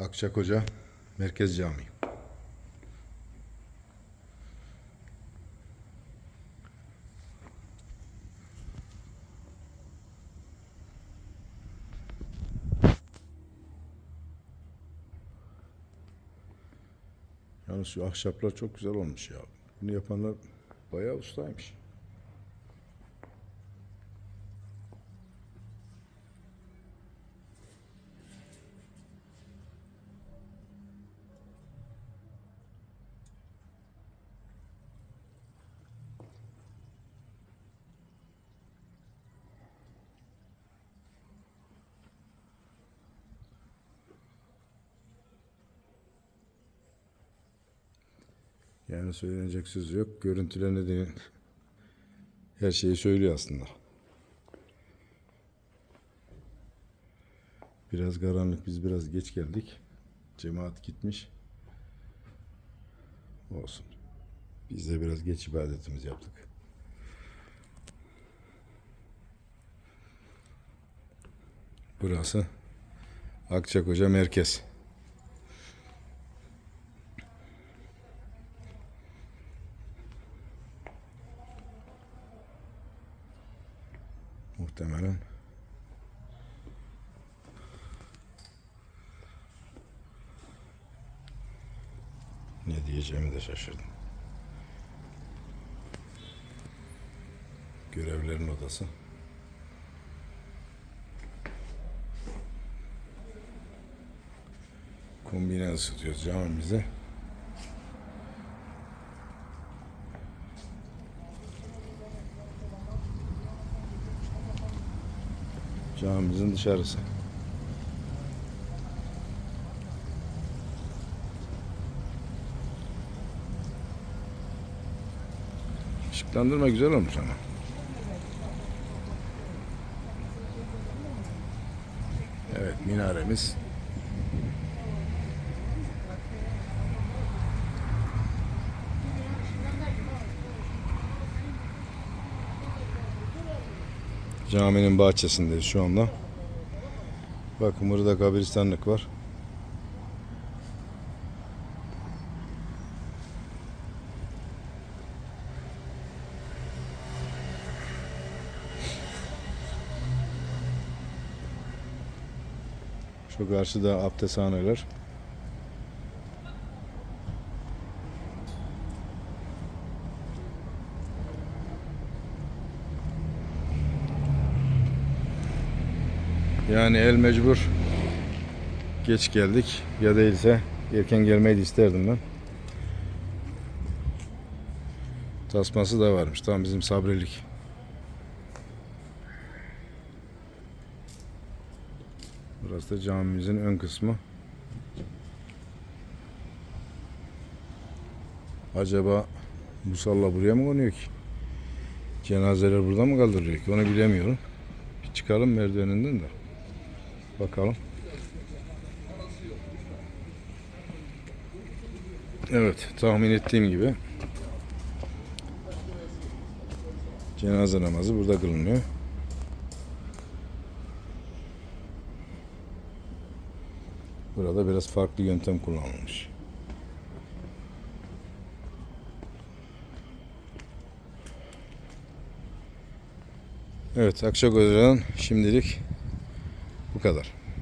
Akçakoca Merkez Camii. Yalnız şu ahşaplar çok güzel olmuş ya. Bunu yapanlar bayağı ustaymış. Yani söylenecek söz yok. Görüntüler nedeni her şeyi söylüyor aslında. Biraz karanlık, biz biraz geç geldik. Cemaat gitmiş. Olsun. Biz de biraz geç ibadetimizi yaptık. Burası Akçakoca Merkez. Muhtemelen. Ne diyeceğimi de şaşırdım. Görevlerin odası. Kombine ısıtıyoruz camimize. Camimizin dışarısı. Işıklandırma güzel olmuş ama. Evet minaremiz. Caminin bahçesindeyiz şu anda. Bakın burada kabristanlık var. Şu karşıda abdesthaneler. Yani el mecbur geç geldik ya değilse erken gelmeyi de isterdim ben. Tasması da varmış. Tam bizim sabrelik. Burası da camimizin ön kısmı. Acaba musalla buraya mı konuyor ki? Cenazeler burada mı kaldırılıyor ki? Onu bilemiyorum. Bir çıkalım merdiveninden de. Bakalım. Evet, tahmin ettiğim gibi cenaze namazı burada kılınıyor. Burada biraz farklı yöntem kullanılmış. Evet, Akçakoca'dan şimdilik bu kadar.